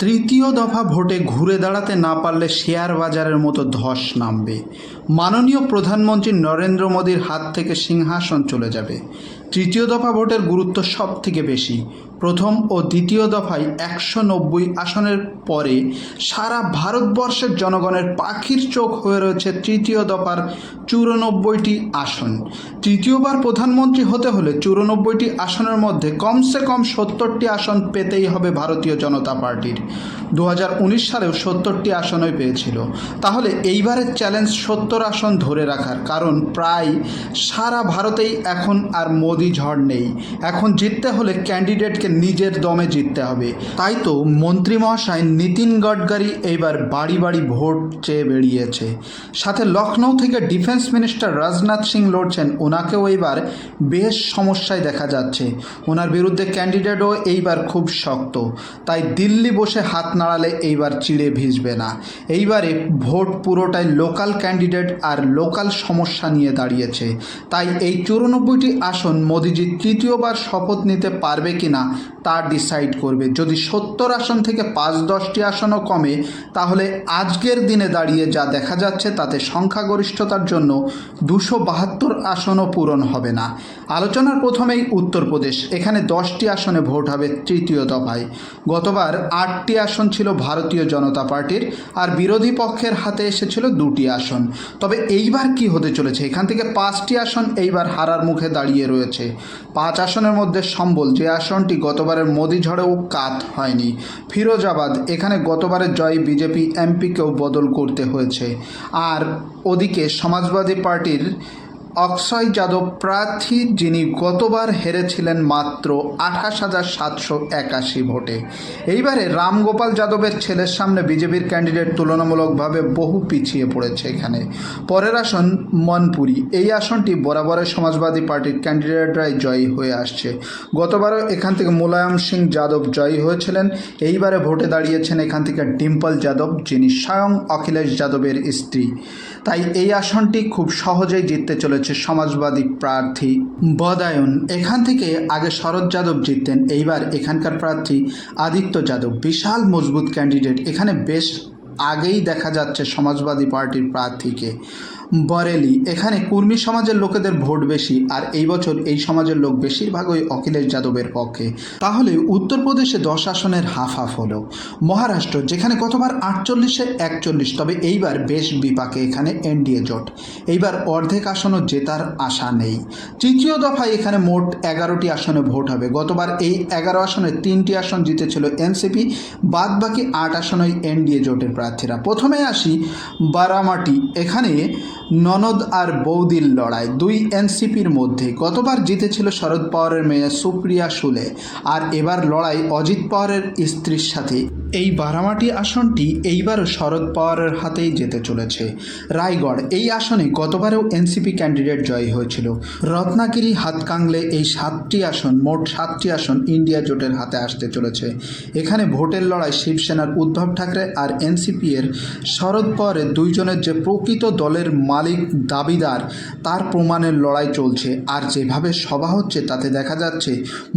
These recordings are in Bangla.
তৃতীয় দফা ভোটে ঘুরে দাঁড়াতে না পারলে শেয়ার বাজারের মতো ধস নামবে। মাননীয় প্রধানমন্ত্রী নরেন্দ্র মোদীর হাত থেকে সিংহাসন চলে যাবে। তৃতীয় দফা ভোটের গুরুত্ব সব থেকে বেশি। প্রথম ও দ্বিতীয় দফায় একশো নব্বই আসনের পরে সারা ভারতবর্ষের জনগণের পাখির চোখ হয়ে রয়েছে তৃতীয় দফার চুরানব্বইটি আসন। তৃতীয়বার প্রধানমন্ত্রী হতে হলে চুরানব্বইটি আসনের মধ্যে কমসে কম সত্তরটি আসন পেতেই হবে ভারতীয় জনতা পার্টির। দু হাজার উনিশ সালেও সত্তরটি আসনই পেয়েছিল। তাহলে এইবারের চ্যালেঞ্জ সত্তর আসন ধরে রাখার, কারণ প্রায় সারা ভারতেই এখন আর মোদি ঝড় নেই। এখন জিততে হলে ক্যান্ডিডেটকে নিজের দমে জিততে হবে। তাই তো মন্ত্রী মহাশয় নীতিন গডকারি এইবার বাড়ি বাড়ি ভোট চেয়ে বেরিয়েছে। সাথে লখনৌ থেকে ডিফেন্স মিনিস্টার রাজনাথ সিং লড়ছেন ওনাকেও এইবার বেশ সমস্যায় দেখা যাচ্ছে। ওনার বিরুদ্ধে ক্যান্ডিডেটও এইবার খুব শক্ত। তাই দিল্লি বসে হাত নাড়ালে এইবার চিড়ে ভিজবে না। এইবারে ভোট পুরোটাই লোকাল ক্যান্ডিডেট আর লোকাল সমস্যা নিয়ে দাঁড়িয়েছে। তাই এই চুরানব্বইটি আসন মোদিজি তৃতীয়বার শপথ নিতে পারবে কি না তা ডিসাইড করবে। যদি সত্তর আসন থেকে পাঁচ দশটি আসনও কমে, তাহলে আজকের দিনে দাঁড়িয়ে যা দেখা যাচ্ছে তাতে সংখ্যাগরিষ্ঠতার জন্য দুশো বাহাত্তর আসনও পূরণ হবে না। আলোচনার প্রথমেই উত্তরপ্রদেশ। এখানে দশটি আসনে ভোট হবে তৃতীয় দফায়। গতবার আটটি আসন ছিল ভারতীয় জনতা পার্টির আর বিরোধী পক্ষের হাতে এসেছিল দুটি আসন। তবে এইবার কি হতে চলেছে? এখান থেকে পাঁচটি আসন এইবার হারার মুখে দাঁড়িয়ে রয়েছে। পাঁচ আসনের মধ্যে সম্বল, যে আসনটি গতবারের মোদি ঝড়েও কাত হয়নি। ফিরোজাবাদ, এখানে গতবারের জয় বিজেপি এমপিকেও বদল করতে হয়েছে। আর ওদিকে সমাজবাদী পার্টির অক্ষয় যাদব প্রার্থী, যিনি গতবার হেরেছিলেন মাত্র আঠাশ হাজার সাতশো একাশি ভোটে। এইবারে রামগোপাল যাদবের ছেলের সামনে বিজেপির ক্যান্ডিডেট তুলনামূলকভাবে বহু পিছিয়ে পড়েছে এখানে। পরের আসন মনপুরি। এই আসনটি বরাবরের সমাজবাদী পার্টির ক্যান্ডিডেটরাই জয়ী হয়ে আসছে। গতবারও এখান থেকে মুলায়ম সিং যাদব জয়ী হয়েছিলেন। এইবারে ভোটে দাঁড়িয়েছেন এখান থেকে ডিম্পল যাদব, যিনি স্বয়ং অখিলেশ যাদবের স্ত্রী। তাই এই আসনটি খুব সহজেই জিততে চলেছে সমাজবাদী প্রার্থী বদায়ন। এখান থেকে আগে শরৎ যাদব জিততেন, এইবার এখানকার প্রার্থী আদিত্য যাদব। বিশাল মজবুত ক্যান্ডিডেট এখানে বেশ আগেই দেখা যাচ্ছে সমাজবাদী পার্টির প্রার্থীকে। বরেলি। এখানে কুর্মী সমাজের লোকেদের ভোট বেশি, আর এই বছর এই সমাজের লোক বেশিরভাগই অখিলেশ যাদবের পক্ষে। তাহলে উত্তরপ্রদেশে দশ আসনের হাফ হাফ হলো। মহারাষ্ট্র, যেখানে গতবার আটচল্লিশে একচল্লিশ, তবে এইবার বেশ বিপাকে এখানে এনডিএ জোট। এইবার অর্ধেক আসনও জেতার আশা নেই। তৃতীয় দফায় এখানে মোট এগারোটি আসনে ভোট হবে। গতবার এই এগারো আসনে তিনটি আসন জিতেছিল এনসিপি বাদ বাকি আট আসনই এনডিএ জোটের প্রার্থীরা। প্রথমে আসি বারামাটি। এখানে ননদ আর বৌদির লড়াই। দুই এনসিপির মধ্যে গতবার জিতেছিল শরদ পাওয়ারের মেয়ে সুপ্রিয়া সুলে, আর এবার লড়াই অজিত পাওয়ারের স্ত্রীর সাথে। এই বারামাটি আসনটি এইবারও শরদ পাওয়ারের হাতেই যেতে চলেছে। রায়গড়, এই আসনে গতবারেও এনসিপি ক্যান্ডিডেট জয়ী হয়েছিল। রত্নাগিরি হাতকাংলে এই সাতটি আসন, মোট সাতটি আসন ইন্ডিয়া জোটের হাতে আসতে চলেছে। এখানে ভোটের লড়াই শিবসেনার উদ্ধব ঠাকরে আর এনসিপি এর শরদ পাওয়ারের দুইজনের যে প্রকৃত দলের মালিক, দাবিদার, তার প্রমাণের লড়াই চলছে। আর যেভাবে সভা হচ্ছে, তাতে দেখা যাচ্ছে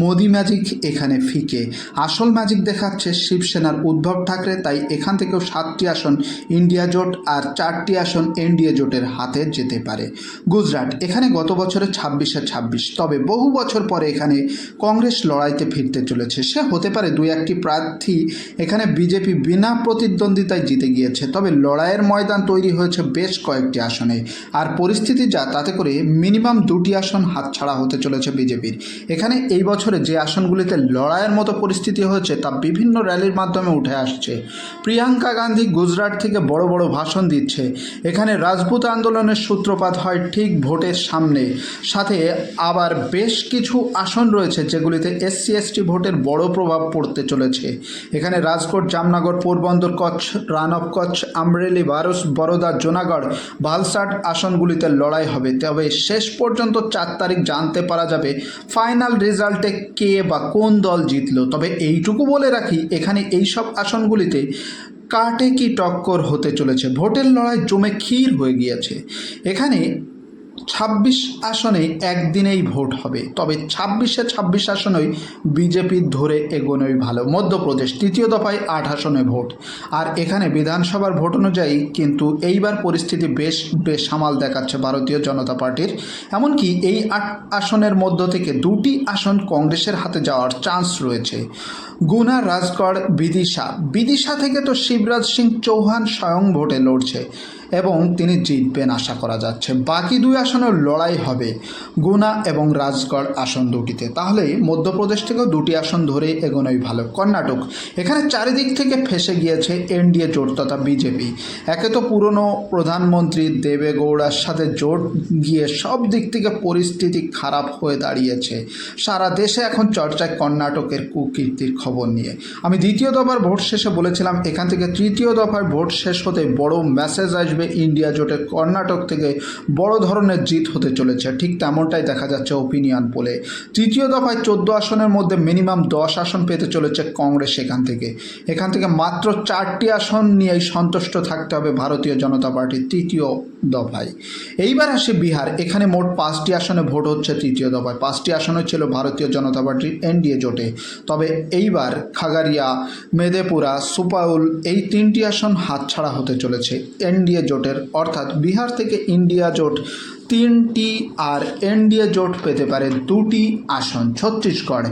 মোদি ম্যাজিক এখানে ফিকে। আসল ম্যাজিক দেখাচ্ছে শিবসেনার উদ্ধব ঠাকরে, তাই এখান থেকেও সাতটি আসন ইন্ডিয়া জোট আর চারটি আসন এনডিএ জোটের হাতে যেতে পারে। গুজরাট, এখানে গত বছরে ছাব্বিশে ছাব্বিশ, তবে বহু বছর পরে এখানে কংগ্রেস লড়াইতে ফিরতে চলেছে। সে হতে পারে দুই একটি প্রার্থী এখানে বিজেপি বিনা প্রতিদ্বন্দ্বিতায় জিতে গিয়েছে, তবে লড়াইয়ের ময়দান তৈরি হয়েছে বেশ কয়েকটি আসনে। আর পরিস্থিতি যা, তাতে করে মিনিমাম দুটি আসন হাতছাড়া হতে চলেছে বিজেপির। এখানে এই বছরে যে আসনগুলিতে লড়াইয়ের মতো পরিস্থিতি হয়েছে, তা বিভিন্ন র্যালির মাধ্যমে উঠে আসছে। প্রিয়াঙ্কা গান্ধী গুজরাট থেকে বড় বড় ভাষণ দিচ্ছে। এখানে রাজপুত আন্দোলনের সূত্রপাত হয় ঠিক ভোটের সামনে। সাথে আবার বেশ কিছু আসন রয়েছে যেগুলিতে এসসি, এসটি ভোটের বড় প্রভাব পড়তে চলেছে। এখানে রাজকোট, জামনগর, পোরবন্দর, কচ্ছ রান অফ কচ্ছ, আমরেলি, বারস, বরোদা, জোনাগড় ভালসাট আসনগুলিতে লড়াই হবে। তবে শেষ পর্যন্ত চার তারিখ জানতে পারা যাবে ফাইনাল রেজাল্টে কে বা কোন দল জিতল। তবে এইটুকু বলে রাখি, এখানে এইসব আসনগুলিতে কাটে কি টক্কর হতে চলেছে। ভোটের লড়াই জমে ক্ষীর হয়ে গিয়েছে। এখানে ছাব্বিশ আসনে একদিনেই ভোট হবে। তবে ছাব্বিশে ছাব্বিশ আসনেই বিজেপি ধরে এগোনোই ভালো। মধ্যপ্রদেশ তৃতীয় দফায় আট আসনে ভোট। আর এখানে বিধানসভার ভোট অনুযায়ী কিন্তু এইবার পরিস্থিতি বেশ বেসামাল দেখাচ্ছে ভারতীয় জনতা পার্টির। এমনকি এই আট আসনের মধ্য থেকে দুটি আসন কংগ্রেসের হাতে যাওয়ার চান্স রয়েছে। গুনা রাজগড় বিদিশা। বিদিশা থেকে তো শিবরাজ সিং চৌহান স্বয়ং ভোটে লড়ছে। এবং তিনি জিতবেন আশা করা যাচ্ছে। বাকি দুই আসনের লড়াই হবে গুনা এবং রাজগড় আসন দুটিতে। তাহলে মধ্যপ্রদেশ থেকেও দুটি আসন ধরে এগোনোই ভালো। কর্ণাটক, এখানে চারিদিক থেকে ফেসে গিয়েছে এনডিএ জোট তথা বিজেপি। একে তো পুরনো প্রধানমন্ত্রী দেবেগৌড়ার সাথে জোট গিয়ে সব দিক থেকে পরিস্থিতি খারাপ হয়ে দাঁড়িয়েছে। সারা দেশে এখন চর্চায় কর্ণাটকের কুকীর্তির খবর নিয়ে। আমি দ্বিতীয় দফার ভোট শেষে বলেছিলাম, এখান থেকে তৃতীয় দফার ভোট শেষ হতে বড় মেসেজ আসবে ইন্ডিয়া জোটের কর্ণাটক থেকে বড় ধরনের জিত হতে চলেছে। ঠিক তেমনটাই দেখা যাচ্ছে ওপিনিয়ন পোলে তৃতীয় দফায় চোদ্দ আসনের মধ্যে মিনিমাম দশ আসন পেতে চলেছে কংগ্রেস এখান থেকে। এখান থেকে মাত্র চারটি আসন নিয়েই সন্তুষ্ট থাকতে হবে ভারতীয় জনতা পার্টির তৃতীয় দফায়। এইবার আসে বিহার। এখানে মোট পাঁচটি আসনে ভোট হচ্ছে তৃতীয় দফায়। পাঁচটি আসনে ছিল ভারতীয় জনতা পার্টির এনডিএ জোটে। তবে এইবার খাগারিয়া মেদেপুরা সুপাউল এই তিনটি আসন হাতছাড়া হতে চলেছে। এনডিএ জোটের অর্থাৎ বিহার থেকে ইন্ডিয়া জোট তিনটি আর এনডিএ জোট পেতে পারে দুটি আসন, ছত্তিশগড়।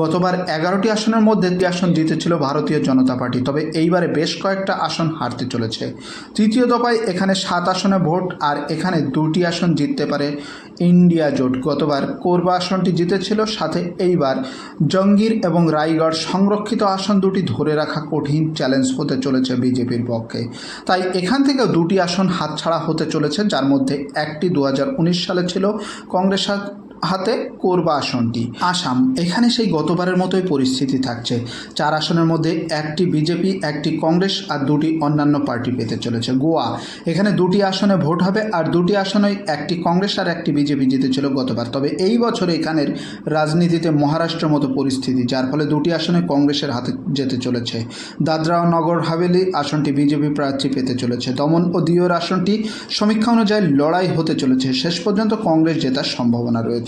গতবার এগারোটি আসনের মধ্যে একটি আসন জিতেছিল ভারতীয় জনতা পার্টি, তবে এইবারে বেশ কয়েকটা আসন হারতে চলেছে। তৃতীয় দফায় এখানে সাত আসনে ভোট আর এখানে দুটি আসন জিততে পারে ইন্ডিয়া জোট। গতবার কোরবা আসনটি জিতেছিল, সাথে এইবার জঙ্গির এবং রায়গড় সংরক্ষিত আসন দুটি ধরে রাখা কঠিন চ্যালেঞ্জ হতে চলেছে বিজেপির পক্ষে। তাই এখান থেকেও দুটি আসন হাতছাড়া হতে চলেছে, যার মধ্যে একটি দু হাজার সালে ছিল। কংগ্রেস হাত- কোরবা আসনটি। আসাম, এখানে সেই গতবারের মতোই পরিস্থিতি থাকছে। চার আসনের মধ্যে একটি বিজেপি, একটি কংগ্রেস আর দুটি অন্যান্য পার্টি পেতে চলেছে। গোয়া, এখানে দুটি আসনে ভোট হবে আর দুটি আসনে একটি কংগ্রেস আর একটি বিজেপি জিতেছিল গতবার। তবে এই বছর এখানের রাজনীতিতে মহারাষ্ট্রের মতো পরিস্থিতি, যার ফলে দুটি আসনে কংগ্রেসের হাতে যেতে চলেছে। দাদরা ও নগর হাভেলি আসনটি বিজেপি প্রার্থী পেতে চলেছে। দমন ও দিওর আসনটি সমীক্ষা অনুযায়ী লড়াই হতে চলেছে। শেষ পর্যন্ত কংগ্রেস জেতার সম্ভাবনা রয়েছে।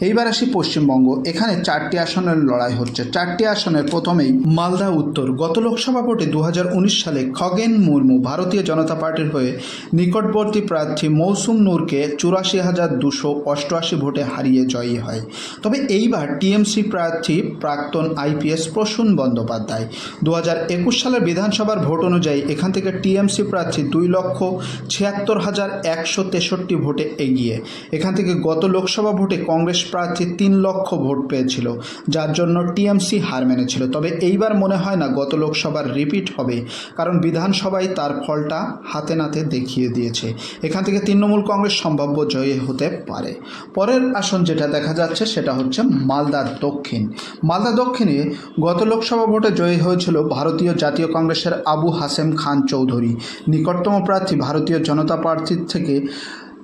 এইবার আসি পশ্চিমবঙ্গ। এখানে চারটি আসনের লড়াই হচ্ছে। চারটি আসনের প্রথমেই মালদা উত্তর। গত লোকসভা ভোটে দু হাজার উনিশ সালে খগেন মুর্মু ভারতীয় জনতা পার্টির হয়ে নিকটবর্তী প্রার্থী মৌসুম নূরকে চুরাশি হাজার দুশো অষ্টআশি ভোটে হারিয়ে জয়ী হয়। তবে এইবার টিএমসি প্রার্থী প্রাক্তন আইপিএস প্রসূন বন্দ্যোপাধ্যায়। দু হাজার একুশ সালের বিধানসভার ভোট অনুযায়ী এখান থেকে টিএমসি প্রার্থী দুই লক্ষ ছিয়াত্তর হাজার একশো তেষট্টি ভোটে এগিয়ে। এখান থেকে গত লোকসভা ভোটে কংগ্রেস প্রার্থী তিন লক্ষ ভোট পেয়েছিল, যার জন্য টিএমসি হার মেনেছিল। তবে এইবার মনে হয় না গত লোকসভার রিপিট হবে, কারণ বিধানসভায় তার ফলটা হাতে নাতে দেখিয়ে দিয়েছে। এখান থেকে তৃণমূল কংগ্রেস সম্ভাব্য জয়ী হতে পারে। পরের আসন যেটা দেখা যাচ্ছে সেটা হচ্ছে মালদা দক্ষিণ। মালদা দক্ষিণে গত লোকসভা ভোটে জয়ী হয়েছিল ভারতীয় জাতীয় কংগ্রেসের আবু হাসেম খান চৌধুরী। নিকটতম প্রার্থী ভারতীয় জনতা পার্টির থেকে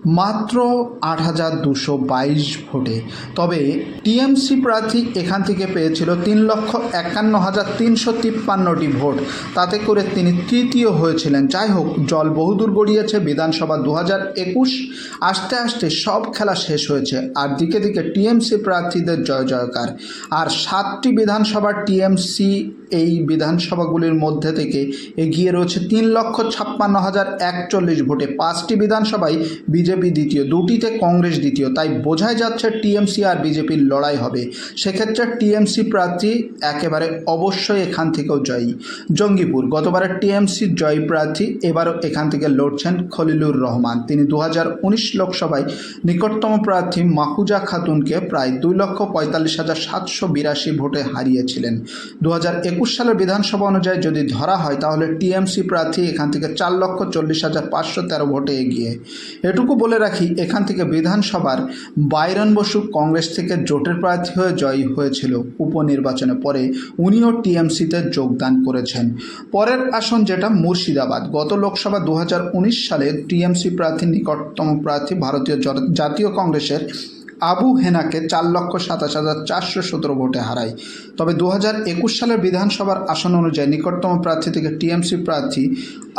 মাত্র আট হাজার দুশো বাইশ ভোটে। তবে টিএমসি প্রার্থী এখান থেকে পেয়েছিল তিন লক্ষ একান্ন হাজার তিনশো তিপ্পান্নটি ভোট। তাতে করে তিনি তৃতীয় হয়েছিলেন। যাই হোক, জল বহুদূর গড়িয়েছে। বিধানসভা দু হাজার একুশ আস্তে আস্তে সব খেলা শেষ হয়েছে। আর দিকে দিকে টিএমসি প্রার্থীদের জয় জয়কার। আর সাতটি বিধানসভা টিএমসি এই বিধানসভাগুলির মধ্যে থেকে এগিয়ে রয়েছে তিন লক্ষ ছাপ্পান্ন হাজার একচল্লিশ ভোটে। পাঁচটি বিধানসভায় বিজেপি দ্বিতীয়, দুটিতে কংগ্রেস দ্বিতীয়। তাই বোঝাই যাচ্ছে টিএমসি আর বিজেপির লড়াই হবে। সেক্ষেত্রে টিএমসি প্রার্থী একেবারে অবশ্যই এখান থেকেও জয়ী। জঙ্গিপুর, গতবারের টিএমসির জয়ী প্রার্থী এবারও এখান থেকে লড়ছেন খলিলুর রহমান। তিনি দু লোকসভায় নিকটতম প্রার্থী মাহুজা খাতুনকে প্রায় দুই লক্ষ পঁয়তাল্লিশ হাজার সাতশো বিরাশি ভোটে হারিয়েছিলেন। দু একুশ সালের বিধানসভা অনুযায়ী যদি ধরা হয়, তাহলে টিএমসি প্রার্থী এখান থেকে চার লক্ষ চল্লিশ হাজার পাঁচশো তেরো ভোটে এগিয়ে। এটুকু বলে রাখি, এখান থেকে বিধানসভার বাইরন বসু কংগ্রেস থেকে জোটের প্রার্থী হয়ে জয়ী হয়েছিল। উপনির্বাচনে পরে উনিও টিএমসিতে যোগদান করেছেন। পরের আসন যেটা, মুর্শিদাবাদ। গত লোকসভা দু হাজার উনিশ সালে টিএমসি প্রার্থী নিকটতম প্রার্থী ভারতীয় জাতীয় কংগ্রেসের আবু হেনাকে চার লক্ষ সাতাশ হাজার চারশো সতেরো ভোটে হারায়। তবে দু একুশ সালের বিধানসভার আসন অনুযায়ী নিকটতম প্রার্থী থেকে টিএমসি প্রার্থী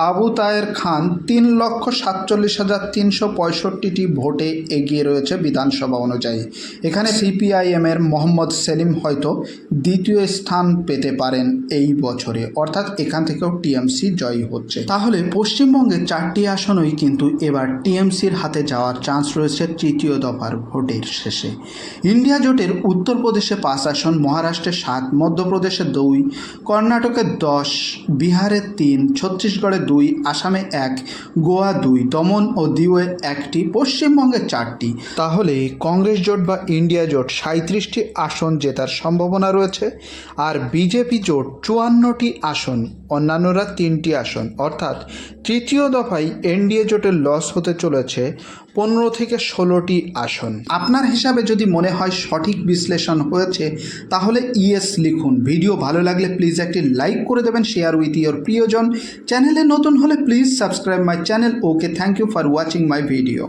আবু তায়ের খান তিন লক্ষ সাতচল্লিশ হাজার তিনশো পঁয়ষট্টিটি ভোটে এগিয়ে রয়েছে বিধানসভা অনুযায়ী। এখানে সিপিআইএমের মোহাম্মদ সেলিম হয়তো দ্বিতীয় স্থান পেতে পারেন এই বছরে। অর্থাৎ এখান থেকেও টিএমসি জয়ী হচ্ছে। তাহলে পশ্চিমবঙ্গের চারটি আসনই কিন্তু এবার টিএমসির হাতে যাওয়ার চান্স রয়েছে তৃতীয় দফার ভোটের। শেষে। ইন্ডিয়া জোটের উত্তরপ্রদেশে পাঁচ আসন, মহারাষ্ট্রে সাত, মধ্যপ্রদেশে দুই, কর্ণাটকে দশ, বিহারে তিন, ছত্তিশগড়ে দুই, আসামে এক, গোয়া দুই, দমন ও দিউয়ে একটি, পশ্চিমবঙ্গে চারটি। তাহলে কংগ্রেস জোট বা ইন্ডিয়া জোট সাঁত্রিশটি আসন জেতার সম্ভাবনা রয়েছে, আর বিজেপি জোট চুয়ান্নটি আসন অন্যান্যরা তিনটি আসন, অর্থাৎ তৃতীয় দফায় এনডিএ জোটের লস হতে চলেছে পনেরো থেকে ষোলোটি আসন। আপনার হিসাবে যদি মনে হয় সঠিক বিশ্লেষণ হয়েছে, তাহলে ইএস লিখুন। ভিডিও ভালো লাগলে প্লিজ একটি লাইক করে দেবেন, শেয়ার উইথ ইয়োর প্রিয়জন। চ্যানেলে নতুন হলে please subscribe my channel. Okay, thank you for watching my video.